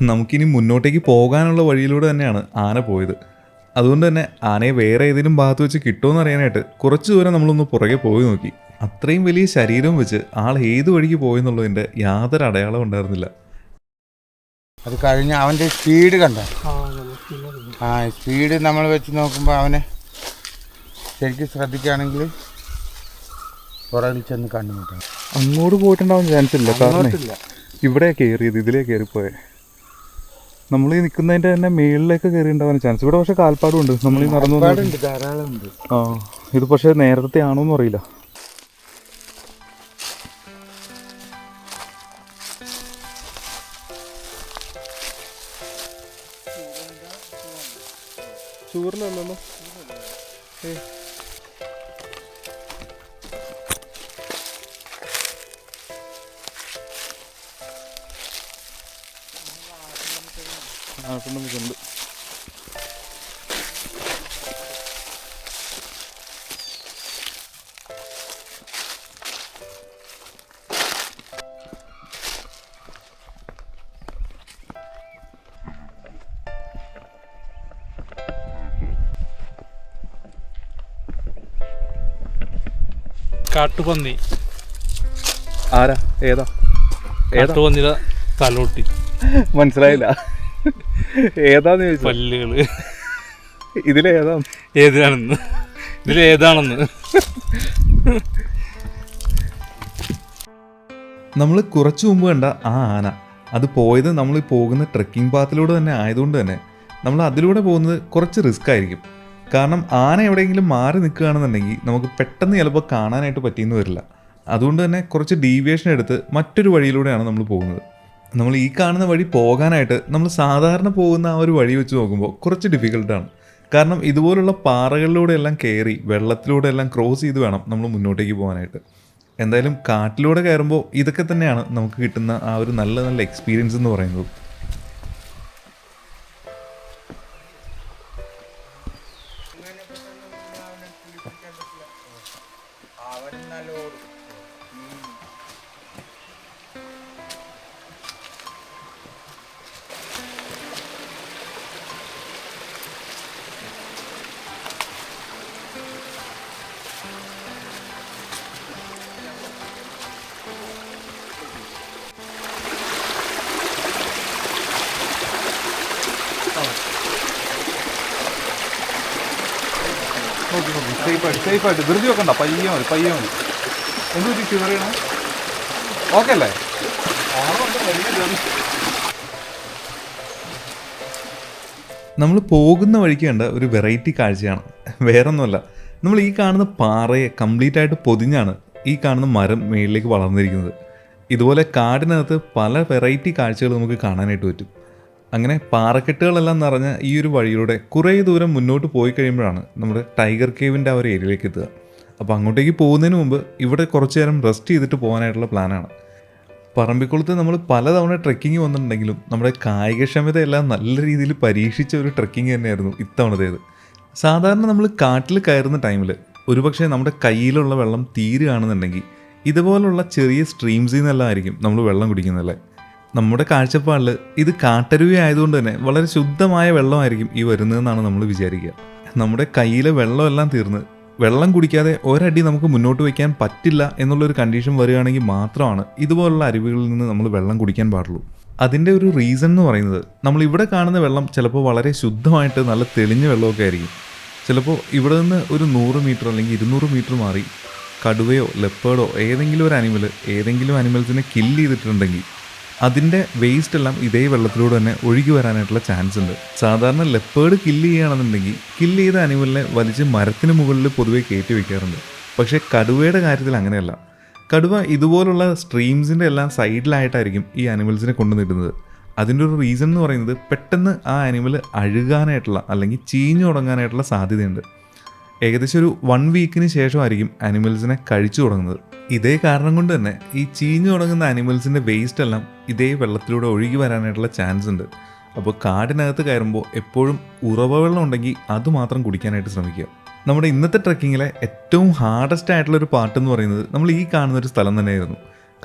നമുക്കിനി മുന്നോട്ടേക്ക് പോകാനുള്ള വഴിയിലൂടെ തന്നെയാണ് ആന പോയത്. അതുകൊണ്ട് തന്നെ ആനയെ വേറെ ഏതെങ്കിലും ഭാഗത്ത് വെച്ച് കിട്ടുമെന്ന് അറിയാനായിട്ട് കുറച്ച് ദൂരം നമ്മളൊന്ന് പുറകെ പോയി നോക്കി. അത്രയും വലിയ ശരീരം വെച്ച് ആൾ ഏത് വഴിക്ക് പോയെന്നുള്ളതിന്റെ യാതൊരു അടയാളം ഉണ്ടായിരുന്നില്ല. അത് കഴിഞ്ഞ് അവന്റെ സ്പീഡ് കണ്ട? ആ സ്പീഡ് നമ്മൾ വെച്ച് നോക്കുമ്പോൾ അവനെ ശരിക്കും ശ്രദ്ധിക്കുകയാണെങ്കിൽ പുറകിൽ ചെന്ന് കണ്ടുമുട്ടാം അങ്ങോട്ട് പോയിട്ടുണ്ടാവാൻ ചാൻസ് ഇല്ല കാരണം. ഇവിടെ കയറിയത് ഇതിലേ കയറിപ്പോയെ. നമ്മൾ ഈ നിൽക്കുന്നതിന്റെ തന്നെ മേളിലേക്ക് കയറി ഉണ്ടാവാൻ ചാൻസ് ഇവിടെ പക്ഷെ കാൽപ്പാടും ഉണ്ട് നമ്മൾ ഈ നടന്നു ആ ഇത് പക്ഷെ നേരത്തെ ആണോന്നും അറിയില്ല. ചൂറിലല്ലോ ഉണ്ട് കാട്ടുപന്നി. ആരാ? ഏതാ? ഏതാ? കാട്ടുപന്നിയുടെ തലോട്ടി. മനസ്സിലായില്ല. ഏതാന്ന് ചോദിച്ചു? പല്ലുകൾ. ഇതിലേതാ ഏതിനാണെന്ന് ഇതിലേതാണെന്ന്? നമ്മൾ കുറച്ചു മുമ്പ് കണ്ട ആ ആന. അത് പോയത് നമ്മൾ പോകുന്ന ട്രെക്കിംഗ് പാത്തിലൂടെ തന്നെ ആയതുകൊണ്ട് തന്നെ നമ്മൾ അതിലൂടെ പോകുന്നത് കുറച്ച് റിസ്ക് ആയിരിക്കും. കാരണം ആന എവിടെയെങ്കിലും മാറി നിൽക്കുകയാണെന്നുണ്ടെങ്കിൽ നമുക്ക് പെട്ടെന്ന് ചിലപ്പോൾ കാണാനായിട്ട് പറ്റിയെന്ന് വരില്ല. അതുകൊണ്ട് തന്നെ കുറച്ച് ഡീവിയേഷൻ എടുത്ത് മറ്റൊരു വഴിയിലൂടെയാണ് നമ്മൾ പോകുന്നത്. നമ്മൾ ഈ കാണുന്ന വഴി പോകാനായിട്ട് നമ്മൾ സാധാരണ പോകുന്ന ആ ഒരു വഴി വെച്ച് നോക്കുമ്പോൾ കുറച്ച് ഡിഫിക്കൽട്ടാണ് കാരണം ഇതുപോലുള്ള പാറകളിലൂടെ എല്ലാം കയറി വെള്ളത്തിലൂടെ എല്ലാം ക്രോസ് ചെയ്ത് വേണം നമ്മൾ മുന്നോട്ടേക്ക് പോകാനായിട്ട്. എന്തായാലും കാട്ടിലൂടെ കയറുമ്പോൾ ഇതൊക്കെ തന്നെയാണ് നമുക്ക് കിട്ടുന്ന ആ ഒരു നല്ല നല്ല എക്സ്പീരിയൻസ് എന്ന് പറയുന്നത്. സേഫായിട്ട് സേഫായിട്ട് ധൃതി വെക്കണ്ട. പയ്യെ മതി പയ്യെ മതി. എന്ത് പറ്റി ചിതറിയണം ഓക്കെ അല്ലേ? നമ്മൾ പോകുന്ന വഴിക്ക് കണ്ട ഒരു വെറൈറ്റി കാഴ്ചയാണ്. വേറൊന്നുമല്ല. നമ്മൾ ഈ കാണുന്ന പാറയെ കംപ്ലീറ്റ് ആയിട്ട് പൊതിഞ്ഞാണ് ഈ കാണുന്ന മരം മേളിലേക്ക് വളർന്നിരിക്കുന്നത്. ഇതുപോലെ കാടിനകത്ത് പല വെറൈറ്റി കാഴ്ചകൾ നമുക്ക് കാണാനായിട്ട് പറ്റും. അങ്ങനെ പാറക്കെട്ടുകളെല്ലാം നിറഞ്ഞ ഈ ഒരു വഴിയിലൂടെ കുറേ ദൂരം മുന്നോട്ട് പോയി കഴിയുമ്പോഴാണ് നമ്മുടെ ടൈഗർ കേവിന്റെ ആ ഒരു ഏരിയയിലേക്ക് എത്തുക. അപ്പോൾ അങ്ങോട്ടേക്ക് പോകുന്നതിന് മുമ്പ് ഇവിടെ കുറച്ച് നേരം റെസ്റ്റ് ചെയ്തിട്ട് പോകാനായിട്ടുള്ള പ്ലാനാണ്. പറമ്പിക്കുളത്ത് നമ്മൾ പലതവണ ട്രെക്കിംഗ് വന്നിട്ടുണ്ടെങ്കിലും നമ്മുടെ കായികക്ഷമതയെല്ലാം നല്ല രീതിയിൽ പരീക്ഷിച്ച ഒരു ട്രെക്കിംഗ് തന്നെയായിരുന്നു ഇത്തവണത്തേത്. സാധാരണ നമ്മൾ കാട്ടിൽ കയറുന്ന ടൈമിൽ ഒരുപക്ഷെ നമ്മുടെ കയ്യിലുള്ള വെള്ളം തീരുകയാണെന്നുണ്ടെങ്കിൽ ഇതുപോലുള്ള ചെറിയ സ്ട്രീംസിൽ നിന്നെല്ലാം ആയിരിക്കും നമ്മൾ വെള്ളം കുടിക്കുന്നതല്ലേ? നമ്മുടെ കാഴ്ചപ്പാടിൽ ഇത് കാട്ടരുവി ആയതുകൊണ്ട് തന്നെ വളരെ ശുദ്ധമായ വെള്ളമായിരിക്കും ഈ വരുന്നതെന്നാണ് നമ്മൾ വിചാരിക്കുക. നമ്മുടെ കയ്യിലെ വെള്ളമെല്ലാം തീർന്ന് വെള്ളം കുടിക്കാതെ ഒരടി നമുക്ക് മുന്നോട്ട് വയ്ക്കാൻ പറ്റില്ല എന്നുള്ളൊരു കണ്ടീഷൻ വരികയാണെങ്കിൽ മാത്രമാണ് ഇതുപോലുള്ള അരുവികളിൽ നിന്ന് നമ്മൾ വെള്ളം കുടിക്കാൻ പാടുള്ളൂ. അതിന്റെ ഒരു റീസൺ എന്ന് പറയുന്നത് നമ്മൾ ഇവിടെ കാണുന്ന വെള്ളം ചിലപ്പോൾ വളരെ ശുദ്ധമായിട്ട് നല്ല തെളിഞ്ഞ വെള്ളമൊക്കെ ആയിരിക്കും. ചിലപ്പോൾ ഇവിടെ നിന്ന് ഒരു നൂറ് മീറ്റർ അല്ലെങ്കിൽ ഇരുന്നൂറ് മീറ്റർ മാറി കടുവയോ ലെപ്പേഡോ ഏതെങ്കിലും ഒരു അനിമൽ ഏതെങ്കിലും അനിമൽസിനെ കില്ല് ചെയ്തിട്ടുണ്ടെങ്കിൽ അതിന്റെ വേസ്റ്റ് എല്ലാം ഇതേ വെള്ളത്തിലൂടെ തന്നെ ഒഴുകി വരാനായിട്ടുള്ള ചാൻസ് ഉണ്ട്. സാധാരണ ലെപ്പേഡ് കില്ല് ചെയ്യുകയാണെന്നുണ്ടെങ്കിൽ കില്ല് ചെയ്ത അനിമലിനെ വലിച്ച് മരത്തിന് മുകളിൽ പൊതുവെ കയറ്റി വെക്കാറുണ്ട്. പക്ഷേ കടുവയുടെ കാര്യത്തിൽ അങ്ങനെയല്ല. കടുവ ഇതുപോലുള്ള സ്ട്രീംസിന്റെ എല്ലാം സൈഡിലായിട്ടായിരിക്കും ഈ അനിമൽസിനെ കൊണ്ടുവന്നിടുന്നത് അതിന്റെ ഒരു റീസൺ എന്ന് പറയുന്നത് പെട്ടെന്ന് ആ അനിമൽ അഴുകാനായിട്ടുള്ള അല്ലെങ്കിൽ ചീഞ്ഞു തുടങ്ങാനായിട്ടുള്ള സാധ്യതയുണ്ട്. ഏകദേശം ഒരു വൺ വീക്കിന് ശേഷമായിരിക്കും അനിമൽസിനെ കഴിച്ചു തുടങ്ങുന്നത്. ഇതേ കാരണം കൊണ്ട് തന്നെ ഈ ചീഞ്ഞു തുടങ്ങുന്ന അനിമൽസിന്റെ വേസ്റ്റ് എല്ലാം ഇതേ വെള്ളത്തിലൂടെ ഒഴുകി വരാനായിട്ടുള്ള ചാൻസ് ഉണ്ട്. അപ്പോൾ കാടിനകത്ത് കയറുമ്പോൾ എപ്പോഴും ഉറവ വെള്ളം ഉണ്ടെങ്കിൽ അത് മാത്രം കുടിക്കാനായിട്ട് ശ്രമിക്കുക. നമ്മുടെ ഇന്നത്തെ ട്രക്കിങ്ങിലെ ഏറ്റവും ഹാർഡസ്റ്റ് ആയിട്ടുള്ള ഒരു പാർട്ട് എന്ന് പറയുന്നത് നമ്മൾ ഈ കാണുന്ന ഒരു സ്ഥലം തന്നെയായിരുന്നു.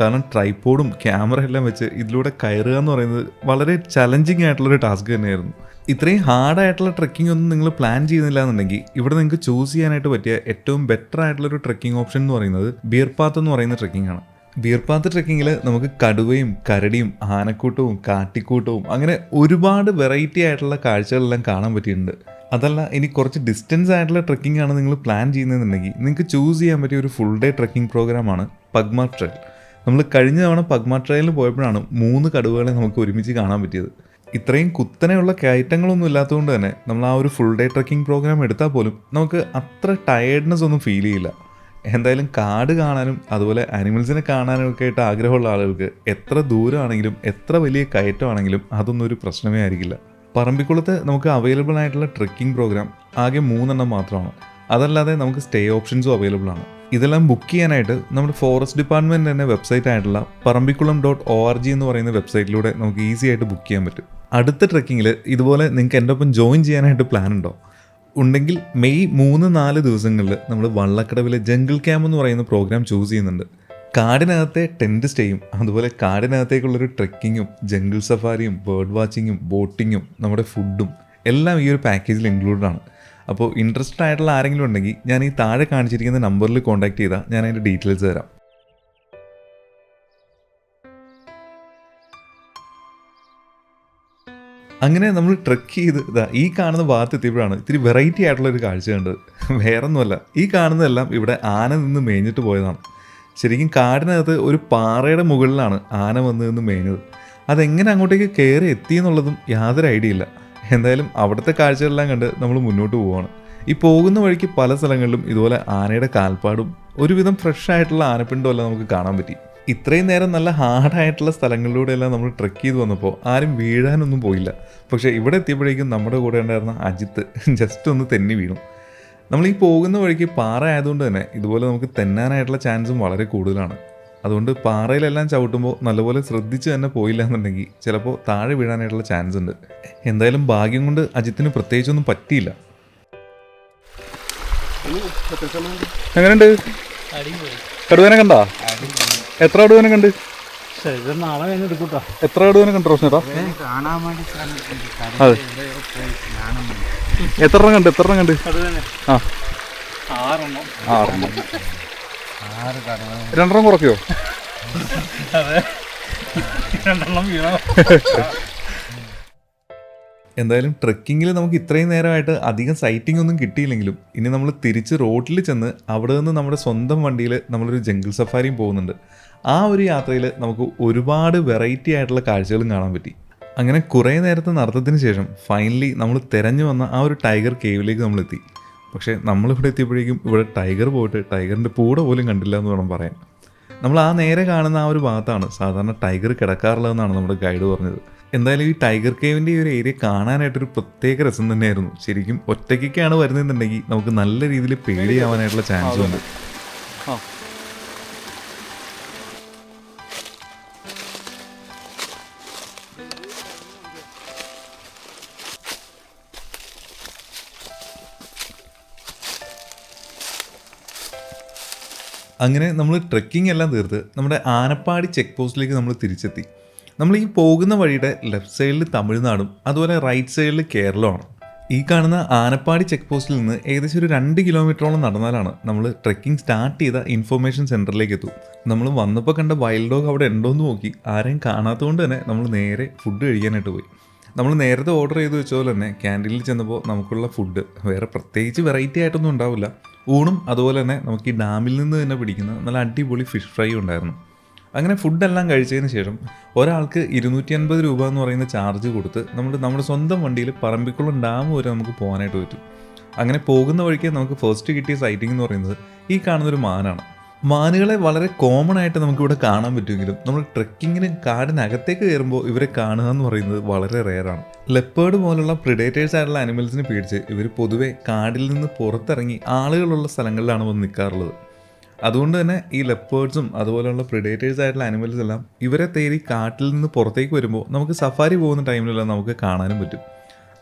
കാരണം ട്രൈപോഡും ക്യാമറ എല്ലാം വെച്ച് ഇതിലൂടെ കയറുക എന്ന് പറയുന്നത് വളരെ ചലഞ്ചിങ് ആയിട്ടുള്ളൊരു ടാസ്ക് തന്നെയായിരുന്നു. ഇത്രയും ഹാർഡായിട്ടുള്ള ട്രക്കിംഗ് ഒന്നും നിങ്ങൾ പ്ലാൻ ചെയ്യുന്നില്ല എന്നുണ്ടെങ്കിൽ ഇവിടെ നിങ്ങൾക്ക് ചൂസ് ചെയ്യാനായിട്ട് പറ്റിയ ഏറ്റവും ബെറ്റർ ആയിട്ടുള്ളൊരു ട്രക്കിംഗ് ഓപ്ഷൻ എന്ന് പറയുന്നത് ബീർപാത്ത് എന്ന് പറയുന്ന ട്രക്കിംഗ് ആണ്. ബീർപാത്ത് ട്രക്കിങ്ങിൽ നമുക്ക് കടുവയും കരടിയും ആനക്കൂട്ടവും കാട്ടിക്കൂട്ടവും അങ്ങനെ ഒരുപാട് വെറൈറ്റി ആയിട്ടുള്ള കാഴ്ചകളെല്ലാം കാണാൻ പറ്റിയിട്ടുണ്ട്. അതല്ല ഇനി കുറച്ച് ഡിസ്റ്റൻസ് ആയിട്ടുള്ള ട്രക്കിംഗ് ആണ് നിങ്ങൾ പ്ലാൻ ചെയ്യുന്നതെന്നുണ്ടെങ്കിൽ നിങ്ങൾക്ക് ചൂസ് ചെയ്യാൻ പറ്റിയ ഒരു ഫുൾ ഡേ ട്രക്കിംഗ് പ്രോഗ്രാമാണ് പഗ്മ ട്രെയിൽ നമ്മൾ കഴിഞ്ഞ തവണ പഗ്മ ട്രയലിൽ പോയപ്പോഴാണ് മൂന്ന് കടുവകളെ നമുക്ക് ഒരുമിച്ച് കാണാൻ പറ്റിയത്. ഇത്രയും കുത്തനെയുള്ള കയറ്റങ്ങളൊന്നും ഇല്ലാത്തതുകൊണ്ട് തന്നെ നമ്മൾ ആ ഒരു ഫുൾ ഡേ ട്രക്കിംഗ് പ്രോഗ്രാം എടുത്താൽ പോലും നമുക്ക് അത്ര ടയേർഡ്നെസ് ഒന്നും ഫീൽ ചെയ്യില്ല. എന്തായാലും കാട് കാണാനും അതുപോലെ അനിമൽസിനെ കാണാനും ഒക്കെ ആയിട്ട് ആഗ്രഹമുള്ള ആളുകൾക്ക് എത്ര ദൂരമാണെങ്കിലും എത്ര വലിയ കയറ്റമാണെങ്കിലും അതൊന്നും ഒരു പ്രശ്നമേ ആയിരിക്കില്ല. പറമ്പിക്കുളത്ത് നമുക്ക് അവൈലബിൾ ആയിട്ടുള്ള ട്രക്കിംഗ് പ്രോഗ്രാം ആകെ മൂന്നെണ്ണം മാത്രമാണ്. അതല്ലാതെ നമുക്ക് സ്റ്റേ ഓപ്ഷൻസും അവൈലബിൾ ആണ്. ഇതെല്ലാം ബുക്ക് ചെയ്യാനായിട്ട് നമ്മുടെ ഫോറസ്റ്റ് ഡിപ്പാർട്ട്മെന്റ് തന്നെ വെബ്സൈറ്റ് ആയിട്ടുള്ള Parambikulam dot O R G എന്ന് പറയുന്ന വെബ്സൈറ്റിലൂടെ നമുക്ക് ഈസി ആയിട്ട് ബുക്ക് ചെയ്യാൻ പറ്റും. അടുത്ത ട്രക്കിങ്ങിൽ ഇതുപോലെ നിങ്ങൾക്ക് എന്റെ ഒപ്പം ജോയിൻ ചെയ്യാനായിട്ട് പ്ലാൻ ഉണ്ടോ? ഉണ്ടെങ്കിൽ മെയ് മൂന്ന് നാല് ദിവസങ്ങളിൽ നമ്മൾ വള്ളക്കടവിലെ ജംഗിൾ ക്യാമ്പ് എന്ന് പറയുന്ന പ്രോഗ്രാം ചൂസ് ചെയ്യുന്നുണ്ട്. കാടിനകത്തെ ടെന്റ് സ്റ്റേയും അതുപോലെ കാടിനകത്തേക്കുള്ളൊരു ട്രെക്കിങ്ങും ജംഗിൾ സഫാരിയും ബേർഡ് വാച്ചിങ്ങും ബോട്ടിങ്ങും നമ്മുടെ ഫുഡും എല്ലാം ഈ ഒരു പാക്കേജിൽ ഇൻക്ലൂഡഡ് ആണ്. അപ്പോൾ ഇൻട്രസ്റ്റഡ് ആയിട്ടുള്ള ആരെങ്കിലും ഉണ്ടെങ്കിൽ ഞാൻ ഈ താഴെ കാണിച്ചിരിക്കുന്ന നമ്പറിൽ കോൺടാക്ട് ചെയ്താൽ ഞാൻ അതിന്റെ ഡീറ്റെയിൽസ് തരാം. അങ്ങനെ നമ്മൾ ട്രക്ക് ചെയ്ത് ഇതാ ഈ കാണുന്ന ഭാഗത്ത് എത്തിയപ്പോഴാണ് ഇത്തിരി വെറൈറ്റി ആയിട്ടുള്ള ഒരു കാഴ്ച കണ്ടത്. വേറൊന്നുമല്ല ഈ കാണുന്നതെല്ലാം ഇവിടെ ആന നിന്ന് മേഞ്ഞിട്ട് പോയതാണ്. ശരിക്കും കാടിനകത്ത് ഒരു പാറയുടെ മുകളിലാണ് ആന വന്ന് നിന്ന് മേഞ്ഞത്. അതെങ്ങനെ അങ്ങോട്ടേക്ക് കയറി എത്തി എന്നുള്ളതും യാതൊരു ഐഡിയ ഇല്ല. എന്തായാലും അവിടുത്തെ കാഴ്ചകളെല്ലാം കണ്ട് നമ്മൾ മുന്നോട്ട് പോവുകയാണ് ഈ പോകുന്ന വഴിക്ക് പല സ്ഥലങ്ങളിലും ഇതുപോലെ ആനയുടെ കാൽപ്പാടും ഒരുവിധം ഫ്രഷ് ആയിട്ടുള്ള ആനപ്പിണ്ടമെല്ലാം നമുക്ക് കാണാൻ പറ്റി. ഇത്രയും നേരം നല്ല ഹാർഡായിട്ടുള്ള സ്ഥലങ്ങളിലൂടെയെല്ലാം നമ്മൾ ട്രെക്ക് ചെയ്ത് വന്നപ്പോൾ ആരും വീഴാനൊന്നും പോയില്ല. പക്ഷേ ഇവിടെ എത്തിയപ്പോഴേക്കും നമ്മുടെ കൂടെ ഉണ്ടായിരുന്ന അജിത്ത് ജസ്റ്റ് ഒന്ന് തെന്നി വീണു. നമ്മൾ ഈ പോകുന്ന വഴിക്ക് പാറ ആയതുകൊണ്ട് തന്നെ ഇതുപോലെ നമുക്ക് തെന്നാനായിട്ടുള്ള ചാൻസും വളരെ കൂടുതലാണ്. അതുകൊണ്ട് പാറയിലെല്ലാം ചവിട്ടുമ്പോൾ നല്ലപോലെ ശ്രദ്ധിച്ച് തന്നെ പോയില്ല എന്നുണ്ടെങ്കിൽ ചിലപ്പോൾ താഴെ വീഴാനായിട്ടുള്ള ചാൻസ് ഉണ്ട്. എന്തായാലും ഭാഗ്യം കൊണ്ട് അജിത്തിന് പ്രത്യേകിച്ചൊന്നും പറ്റിയില്ല. എങ്ങനെയുണ്ട്? കടുവേനെ കണ്ടാ? എത്ര കടുവേനെ കണ്ട്? ശരി നാളെ കഴിഞ്ഞ് എടുക്കൂട്ടാ എത്ര കടുവേനെ കണ്ടു റോഷനേട്ടാ കാണാൻ വേണ്ടി ശ്രമിക്കുന്നു. അതെ. എത്ര എണ്ണം കണ്ട്? എത്ര എണ്ണം കണ്ട് ആ. ആറെണ്ണം. ആറെണ്ണം. രണ്ടെണ്ണം കുറയ്ക്കോ? എന്തായാലും ട്രക്കിങ്ങിൽ നമുക്ക് ഇത്രയും നേരമായിട്ട് അധികം സൈറ്റിംഗ് ഒന്നും കിട്ടിയില്ലെങ്കിലും ഇനി നമ്മൾ തിരിച്ച് റോഡിൽ ചെന്ന് അവിടെ നിന്ന് നമ്മുടെ സ്വന്തം വണ്ടിയിൽ നമ്മളൊരു ജംഗിൾ സഫാരിയും പോകുന്നുണ്ട്. ആ ഒരു യാത്രയിൽ നമുക്ക് ഒരുപാട് വെറൈറ്റി ആയിട്ടുള്ള കാഴ്ചകളും കാണാൻ പറ്റി. അങ്ങനെ കുറേ നേരത്തെ നടത്തത്തിന് ശേഷം ഫൈനലി നമ്മൾ തിരഞ്ഞു വന്ന ആ ഒരു ടൈഗർ കേവിലേക്ക് നമ്മൾ എത്തി പക്ഷേ നമ്മളിവിടെ എത്തിയപ്പോഴേക്കും ഇവിടെ ടൈഗർ പോയിട്ട് ടൈഗറിന്റെ പൂട പോലും കണ്ടില്ല എന്ന് വേണം പറയാൻ. നമ്മൾ ആ നേരെ കാണുന്ന ആ ഒരു ഭാഗത്താണ് സാധാരണ ടൈഗർ കിടക്കാറുള്ളതെന്നാണ് നമ്മുടെ ഗൈഡ് പറഞ്ഞത്. എന്തായാലും ഈ ടൈഗർ കേവിന്റെ ഈ ഒരു ഏരിയ കാണാനായിട്ടൊരു പ്രത്യേക രസം തന്നെയായിരുന്നു. ശരിക്കും ഒറ്റയ്ക്കൊക്കെയാണ് വരുന്നതെന്നുണ്ടെങ്കിൽ നമുക്ക് നല്ല രീതിയിൽ പേടിയാവാനായിട്ടുള്ള ചാൻസ് ഉണ്ട്. അങ്ങനെ നമ്മൾ ട്രെക്കിംഗ് എല്ലാം തീർത്ത് നമ്മുടെ ആനപ്പാടി ചെക്ക് പോസ്റ്റിലേക്ക് നമ്മൾ തിരിച്ചെത്തി. നമ്മൾ ഈ പോകുന്ന വഴിയുടെ ലെഫ്റ്റ് സൈഡിൽ തമിഴ്നാടും അതുപോലെ റൈറ്റ് സൈഡിൽ കേരളമാണ് ഈ കാണുന്ന ആനപ്പാടി ചെക്ക് പോസ്റ്റിൽ നിന്ന് ഏകദേശം ഒരു രണ്ട് കിലോമീറ്ററോളം നടന്നാലാണ് നമ്മൾ ട്രെക്കിംഗ് സ്റ്റാർട്ട് ചെയ്ത ഇൻഫർമേഷൻ സെന്ററിലേക്ക് എത്തും. നമ്മൾ വന്നപ്പോൾ കണ്ട വൈൽഡ് ഡോഗ് അവിടെ ഉണ്ടോ എന്ന് നോക്കി ആരെയും കാണാത്തതുകൊണ്ട് തന്നെ നമ്മൾ നേരെ ഫുഡ് കഴിക്കാനായിട്ട് പോയി. നമ്മൾ നേരത്തെ ഓർഡർ ചെയ്ത് വെച്ചതുപോലെ തന്നെ ക്യാന്റീനിൽ ചെന്നപ്പോൾ നമുക്കുള്ള ഫുഡ് വേറെ പ്രത്യേകിച്ച് വെറൈറ്റി ആയിട്ടൊന്നും ഉണ്ടാവില്ല. ഊണും അതുപോലെ തന്നെ നമുക്ക് ഈ ഡാമിൽ നിന്ന് തന്നെ പിടിക്കുന്ന നല്ല അടിപൊളി ഫിഷ് ഫ്രൈ ഉണ്ടായിരുന്നു. അങ്ങനെ ഫുഡെല്ലാം കഴിച്ചതിന് ശേഷം ഒരാൾക്ക് ഇരുന്നൂറ്റി അൻപത് രൂപ എന്ന് പറയുന്ന ചാർജ് കൊടുത്ത് നമ്മൾ നമ്മുടെ സ്വന്തം വണ്ടിയിൽ പറമ്പിക്കുളം ഡാം വരെ നമുക്ക് പോകാനായിട്ട് പറ്റും. അങ്ങനെ പോകുന്ന വഴിക്ക് നമുക്ക് ഫസ്റ്റ് കിട്ടിയ സൈറ്റിംഗ് എന്ന് പറയുന്നത് ഈ കാണുന്നൊരു മാനാണ്. മാനുകളെ വളരെ കോമൺ ആയിട്ട് നമുക്കിവിടെ കാണാൻ പറ്റുമെങ്കിലും നമ്മൾ ട്രെക്കിങ്ങിന് കാടിനകത്തേക്ക് കയറുമ്പോൾ ഇവരെ കാണുക എന്ന് പറയുന്നത് വളരെ റെയറാണ് ലെപ്പേർഡ് പോലുള്ള പ്രിഡേറ്റേഴ്സ് ആയിട്ടുള്ള അനിമൽസിനെ പേടിച്ച് ഇവർ പൊതുവെ കാടിൽ നിന്ന് പുറത്തിറങ്ങി ആളുകളുള്ള സ്ഥലങ്ങളിലാണ് വന്ന് നിൽക്കാറുള്ളത്. അതുകൊണ്ട് തന്നെ ഈ ലെപ്പേർഡ്സും അതുപോലെയുള്ള പ്രിഡേറ്റേഴ്സ് ആയിട്ടുള്ള അനിമൽസ് എല്ലാം ഇവരെ തേടി കാട്ടിൽ നിന്ന് പുറത്തേക്ക് വരുമ്പോൾ നമുക്ക് സഫാരി പോകുന്ന ടൈമിലെല്ലാം നമുക്ക് കാണാനും പറ്റും.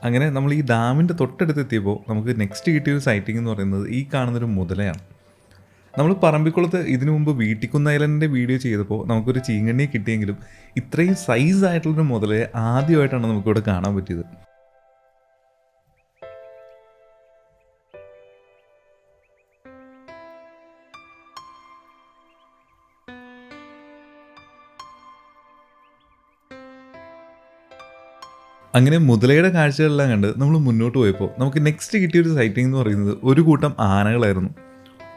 അങ്ങനെ നമ്മൾ ഈ ഡാമിന്റെ തൊട്ടടുത്ത് എത്തിയപ്പോൾ നമുക്ക് നെക്സ്റ്റ് കിട്ടിയ ഒരു സൈറ്റിംഗ് എന്ന് പറയുന്നത് ഈ കാണുന്നൊരു മുതലയാണ്. നമ്മൾ പറമ്പിക്കുളത്ത് ഇതിനു മുമ്പ് വീട്ടിക്കുന്ന ഐലൻഡിന്റെ വീഡിയോ ചെയ്തപ്പോൾ നമുക്കൊരു ചീങ്കണ്ണി കിട്ടിയെങ്കിലും ഇത്രയും സൈസ് ആയിട്ടുള്ളൊരു മുതലേ ആദ്യമായിട്ടാണ് നമുക്കിവിടെ കാണാൻ പറ്റിയത്. അങ്ങനെ മുതലയുടെ കാഴ്ചകളെല്ലാം കണ്ട് നമ്മൾ മുന്നോട്ട് പോയപ്പോൾ നമുക്ക് നെക്സ്റ്റ് കിട്ടിയ ഒരു സൈറ്റിംഗ് എന്ന് പറയുന്നത് ഒരു കൂട്ടം ആനകളായിരുന്നു.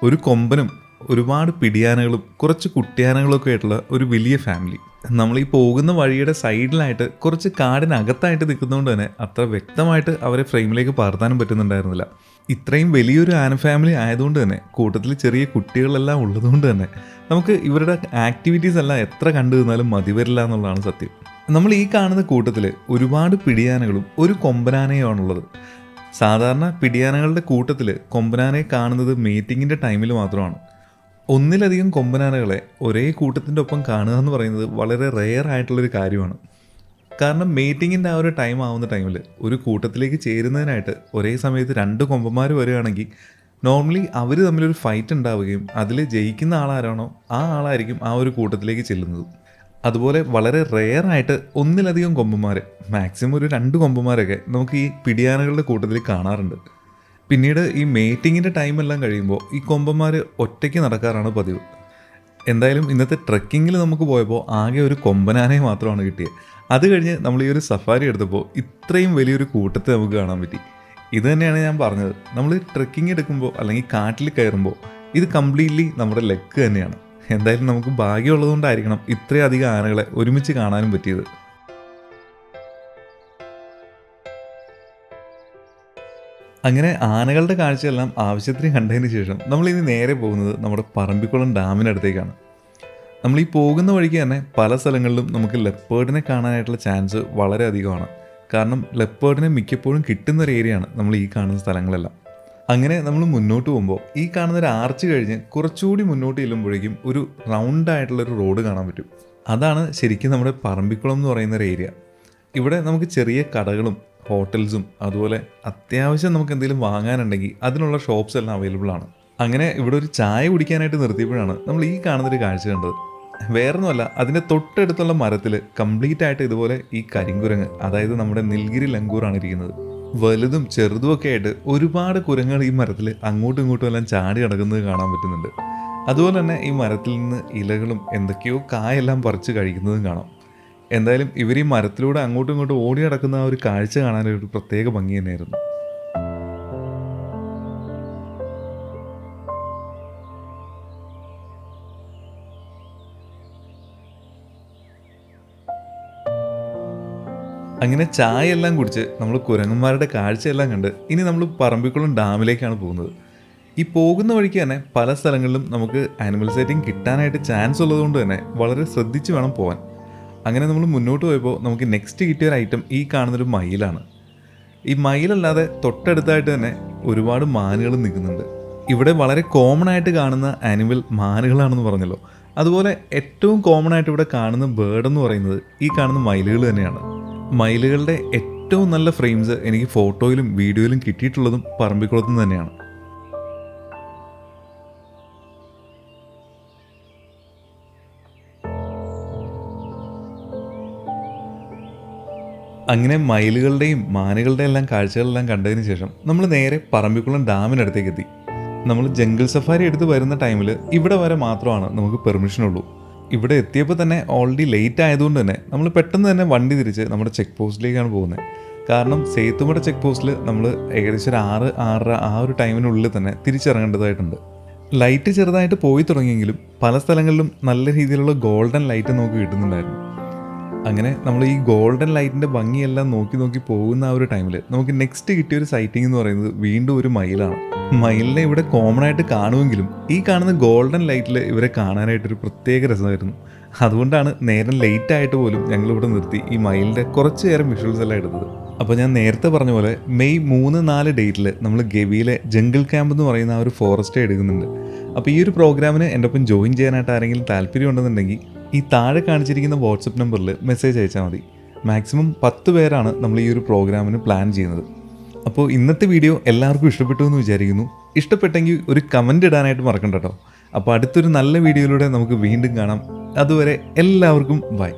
ഒരു കൊമ്പനും ഒരുപാട് പിടിയാനകളും കുറച്ച് കുട്ടിയാനകളൊക്കെ ആയിട്ടുള്ള ഒരു വലിയ ഫാമിലി നമ്മൾ ഈ പോകുന്ന വഴിയുടെ സൈഡിലായിട്ട് കുറച്ച് കാടിനകത്തായിട്ട് നിൽക്കുന്നതുകൊണ്ട് തന്നെ അത്ര വ്യക്തമായിട്ട് അവരെ ഫ്രെയിമിലേക്ക് പകർത്താനും പറ്റുന്നുണ്ടായിരുന്നില്ല. ഇത്രയും വലിയൊരു ആന ഫാമിലി ആയതുകൊണ്ട് തന്നെ കൂട്ടത്തിൽ ചെറിയ കുട്ടികളെല്ലാം ഉള്ളതുകൊണ്ട് തന്നെ നമുക്ക് ഇവരുടെ ആക്ടിവിറ്റീസ് എല്ലാം എത്ര കണ്ടു നിന്നാലും മതി വരില്ല എന്നുള്ളതാണ് സത്യം. നമ്മൾ ഈ കാണുന്ന കൂട്ടത്തിൽ ഒരുപാട് പിടിയാനകളും ഒരു കൊമ്പനാനയുമാണുള്ളത്. സാധാരണ പിടിയാനകളുടെ കൂട്ടത്തിൽ കൊമ്പനാനയെ കാണുന്നത് മീറ്റിങ്ങിന്റെ ടൈമിൽ മാത്രമാണ്. ഒന്നിലധികം കൊമ്പനാനകളെ ഒരേ കൂട്ടത്തിന്റെ ഒപ്പം കാണുക എന്ന് പറയുന്നത് വളരെ റെയർ ആയിട്ടുള്ളൊരു കാര്യമാണ്. കാരണം മീറ്റിങ്ങിന്റെ ആ ഒരു ടൈം ആവുന്ന ടൈമിൽ ഒരു കൂട്ടത്തിലേക്ക് ചേരുന്നതിനായിട്ട് ഒരേ സമയത്ത് രണ്ട് കൊമ്പന്മാർ വരികയാണെങ്കിൽ നോർമലി അവർ തമ്മിലൊരു ഫൈറ്റ് ഉണ്ടാവുകയും അതിൽ ജയിക്കുന്ന ആളാരാണോ ആ ആളായിരിക്കും ആ ഒരു കൂട്ടത്തിലേക്ക് ചെല്ലുന്നത്. അതുപോലെ വളരെ റെയർ ആയിട്ട് ഒന്നിലധികം കൊമ്പന്മാർ മാക്സിമം ഒരു രണ്ട് കൊമ്പന്മാരൊക്കെ നമുക്ക് ഈ പിടിയാനകളുടെ കൂട്ടത്തിൽ കാണാറുണ്ട്. പിന്നീട് ഈ മേറ്റിങ്ങിന്റെ ടൈമെല്ലാം കഴിയുമ്പോൾ ഈ കൊമ്പന്മാർ ഒറ്റയ്ക്ക് നടക്കാറാണ് പതിവ്. എന്തായാലും ഇന്നത്തെ ട്രക്കിങ്ങിൽ നമുക്ക് പോയപ്പോൾ ആകെ ഒരു കൊമ്പനാനെ മാത്രമാണ് കിട്ടിയത് അത് കഴിഞ്ഞ് നമ്മൾ ഈ ഒരു സഫാരി എടുത്തപ്പോൾ ഇത്രയും വലിയൊരു കൂട്ടത്തെ നമുക്ക് കാണാൻ പറ്റി. ഇത് തന്നെയാണ് ഞാൻ പറഞ്ഞത്. നമ്മൾ ട്രക്കിംഗ് എടുക്കുമ്പോൾ അല്ലെങ്കിൽ കാട്ടിൽ കയറുമ്പോൾ ഇത് കംപ്ലീറ്റ്ലി നമ്മുടെ ലക്ക് തന്നെയാണ്. എന്തായാലും നമുക്ക് ഭാഗ്യമുള്ളതുകൊണ്ടായിരിക്കണം ഇത്രയധികം ആനകളെ ഒരുമിച്ച് കാണാനും പറ്റിയത്. അങ്ങനെ ആനകളുടെ കാഴ്ചയെല്ലാം ആവശ്യത്തിന് കണ്ടതിന് ശേഷം നമ്മൾ ഇനി നേരെ പോകുന്നത് നമ്മുടെ പറമ്പിക്കുളം ഡാമിനടുത്തേക്കാണ് നമ്മൾ ഈ പോകുന്ന വഴിക്ക് തന്നെ പല സ്ഥലങ്ങളിലും നമുക്ക് ലെപ്പേർഡിനെ കാണാനായിട്ടുള്ള ചാൻസ് വളരെ അധികമാണ് കാരണം ലെപ്പേർഡിനെ മിക്കപ്പോഴും കിട്ടുന്ന ഒരു ഏരിയയാണ് നമ്മൾ ഈ കാണുന്ന സ്ഥലങ്ങളെല്ലാം. അങ്ങനെ നമ്മൾ മുന്നോട്ട് പോകുമ്പോൾ ഈ കാണുന്ന ഒരു ആർച്ച് കഴിഞ്ഞ് കുറച്ചുകൂടി മുന്നോട്ട് ചെല്ലുമ്പോഴേക്കും ഒരു റൗണ്ട് ആയിട്ടുള്ള ഒരു റോഡ് കാണാൻ പറ്റും. അതാണ് ശരിക്കും നമ്മുടെ പറമ്പിക്കുളം എന്ന് പറയുന്ന ഒരു ഏരിയ ഇവിടെ നമുക്ക് ചെറിയ കടകളും ഹോട്ടൽസും അതുപോലെ അത്യാവശ്യം നമുക്ക് എന്തെങ്കിലും വാങ്ങാനുണ്ടെങ്കിൽ അതിനുള്ള ഷോപ്സ് എല്ലാം അവൈലബിൾ ആണ്. അങ്ങനെ ഇവിടെ ഒരു ചായ കുടിക്കാനായിട്ട് നിർത്തിയപ്പോഴാണ് നമ്മൾ ഈ കാണുന്നൊരു കാഴ്ച കണ്ടത്. വേറൊന്നുമല്ല അതിന്റെ തൊട്ടടുത്തുള്ള മരത്തിൽ കംപ്ലീറ്റ് ആയിട്ട് ഇതുപോലെ ഈ കരിങ്കുരങ്ങ് അതായത് നമ്മുടെ നിൽഗിരി ലങ്കൂറാണ് ഇരിക്കുന്നത്. വലുതും ചെറുതും ഒക്കെ ആയിട്ട് ഒരുപാട് കുരങ്ങുകൾ ഈ മരത്തിൽ അങ്ങോട്ടും ഇങ്ങോട്ടും എല്ലാം ചാടി കിടക്കുന്നത് കാണാൻ പറ്റുന്നുണ്ട്. അതുപോലെ തന്നെ ഈ മരത്തിൽ നിന്ന് ഇലകളും എന്തൊക്കെയോ കായെല്ലാം പറിച്ച് കഴിക്കുന്നതും കാണാം. എന്തായാലും ഇവർ ഈ മരത്തിലൂടെ അങ്ങോട്ടും ഇങ്ങോട്ടും ഓടി നടക്കുന്ന ആ ഒരു കാഴ്ച കാണാനൊരു പ്രത്യേക ഭംഗി തന്നെയായിരുന്നു. അങ്ങനെ ചായ എല്ലാം കുടിച്ച് നമ്മൾ കുരങ്ങന്മാരുടെ കാഴ്ചയെല്ലാം കണ്ട് ഇനി നമ്മൾ പറമ്പിക്കുളം ഡാമിലേക്കാണ് പോകുന്നത്. ഈ പോകുന്ന വഴിക്ക് തന്നെ പല സ്ഥലങ്ങളിലും നമുക്ക് ആനിമൽ സൈറ്റിംഗ് കിട്ടാനായിട്ട് ചാൻസ് ഉള്ളതുകൊണ്ട് തന്നെ വളരെ ശ്രദ്ധിച്ച് വേണം പോകാൻ അങ്ങനെ നമ്മൾ മുന്നോട്ട് പോയപ്പോൾ നമുക്ക് നെക്സ്റ്റ് കിട്ടിയ ഒരു ഐറ്റം ഈ കാണുന്നൊരു മയിലാണ്. ഈ മയിലല്ലാതെ തൊട്ടടുത്തായിട്ട് തന്നെ ഒരുപാട് മാനുകൾ നിൽക്കുന്നുണ്ട്. ഇവിടെ വളരെ കോമൺ ആയിട്ട് കാണുന്ന ആനിമൽ മാനുകളാണെന്ന് പറഞ്ഞല്ലോ. അതുപോലെ ഏറ്റവും കോമൺ ആയിട്ട് ഇവിടെ കാണുന്ന ബേർഡ് എന്ന് പറയുന്നത് ഈ കാണുന്ന മയിലുകൾ തന്നെയാണ്. മയിലുകളുടെ ഏറ്റവും നല്ല ഫ്രെയിംസ് എനിക്ക് ഫോട്ടോയിലും വീഡിയോയിലും കിട്ടിയിട്ടുള്ളതും പറമ്പിക്കുളത്തും തന്നെയാണ്. അങ്ങനെ മയിലുകളുടെയും മാനുകളുടെ എല്ലാം കാഴ്ചകളെല്ലാം കണ്ടതിന് ശേഷം നമ്മൾ നേരെ പറമ്പിക്കുളം ഡാമിനടുത്തേക്ക് എത്തി നമ്മൾ ജംഗിൾ സഫാരി എടുത്ത് വരുന്ന ടൈമിൽ ഇവിടെ വരെ മാത്രമാണ് നമുക്ക് പെർമിഷൻ ഉള്ളൂ. ഇവിടെ എത്തിയപ്പോൾ തന്നെ ഓൾറെഡി ലേറ്റ് ആയതുകൊണ്ട് തന്നെ നമ്മൾ പെട്ടെന്ന് തന്നെ വണ്ടി തിരിച്ച് നമ്മുടെ ചെക്ക് പോസ്റ്റിലേക്കാണ് പോകുന്നത് കാരണം സേത്തുമട ചെക്ക് പോസ്റ്റിൽ നമ്മൾ ഏകദേശം ഒരു ആറ് ആറര ആ ഒരു ടൈമിനുള്ളിൽ തന്നെ തിരിച്ചിറങ്ങേണ്ടതായിട്ടുണ്ട്. ലൈറ്റ് ചെറുതായിട്ട് പോയി തുടങ്ങിയെങ്കിലും പല സ്ഥലങ്ങളിലും നല്ല രീതിയിലുള്ള ഗോൾഡൻ ലൈറ്റ് നമുക്ക് കിട്ടുന്നുണ്ടായിരുന്നു. അങ്ങനെ നമ്മൾ ഈ ഗോൾഡൻ ലൈറ്റിന്റെ ഭംഗിയെല്ലാം നോക്കി നോക്കി പോകുന്ന ആ ഒരു ടൈമിൽ നമുക്ക് നെക്സ്റ്റ് കിട്ടിയ ഒരു സൈറ്റിംഗ് എന്ന് പറയുന്നത് വീണ്ടും ഒരു മയിലാണ്. മയിലിനെ ഇവിടെ കോമൺ ആയിട്ട് കാണുമെങ്കിലും ഈ കാണുന്ന ഗോൾഡൻ ലൈറ്റിൽ ഇവരെ കാണാനായിട്ടൊരു പ്രത്യേക രസമായിരുന്നു. അതുകൊണ്ടാണ് നേരം ലേറ്റ് ആയിട്ട് പോലും ഞങ്ങൾ ഇവിടെ നിർത്തി ഈ മയിലിന്റെ കുറച്ച് നേരം വിഷ്വൽസ് എല്ലാം എടുത്തത്. അപ്പോൾ ഞാൻ നേരത്തെ പറഞ്ഞ പോലെ മെയ് മൂന്ന് നാല് ഡേറ്റിൽ നമ്മൾ ഗവിയിലെ ജംഗിൾ ക്യാമ്പ് എന്ന് പറയുന്ന ആ ഒരു ഫോറസ്റ്റ് എടുക്കുന്നുണ്ട്. അപ്പോൾ ഈ ഒരു പ്രോഗ്രാമിന് എന്റെ ഒപ്പം ജോയിൻ ചെയ്യാനായിട്ട് ആരെങ്കിലും താല്പര്യം ഉണ്ടെന്നുണ്ടെങ്കിൽ ഈ താഴെ കാണിച്ചിരിക്കുന്ന വാട്സപ്പ് നമ്പറിൽ മെസ്സേജ് അയച്ചാൽ മതി. മാക്സിമം പത്ത് പേരാണ് നമ്മൾ ഈ ഒരു പ്രോഗ്രാമിന് പ്ലാൻ ചെയ്യുന്നത്. അപ്പോൾ ഇന്നത്തെ വീഡിയോ എല്ലാവർക്കും ഇഷ്ടപ്പെട്ടു എന്ന് വിചാരിക്കുന്നു. ഇഷ്ടപ്പെട്ടെങ്കിൽ ഒരു കമന്റ് ഇടാനായിട്ട് മറക്കണ്ട കേട്ടോ അപ്പോൾ അടുത്തൊരു നല്ല വീഡിയോയിലൂടെ നമുക്ക് വീണ്ടും കാണാം. അതുവരെ എല്ലാവർക്കും ബൈ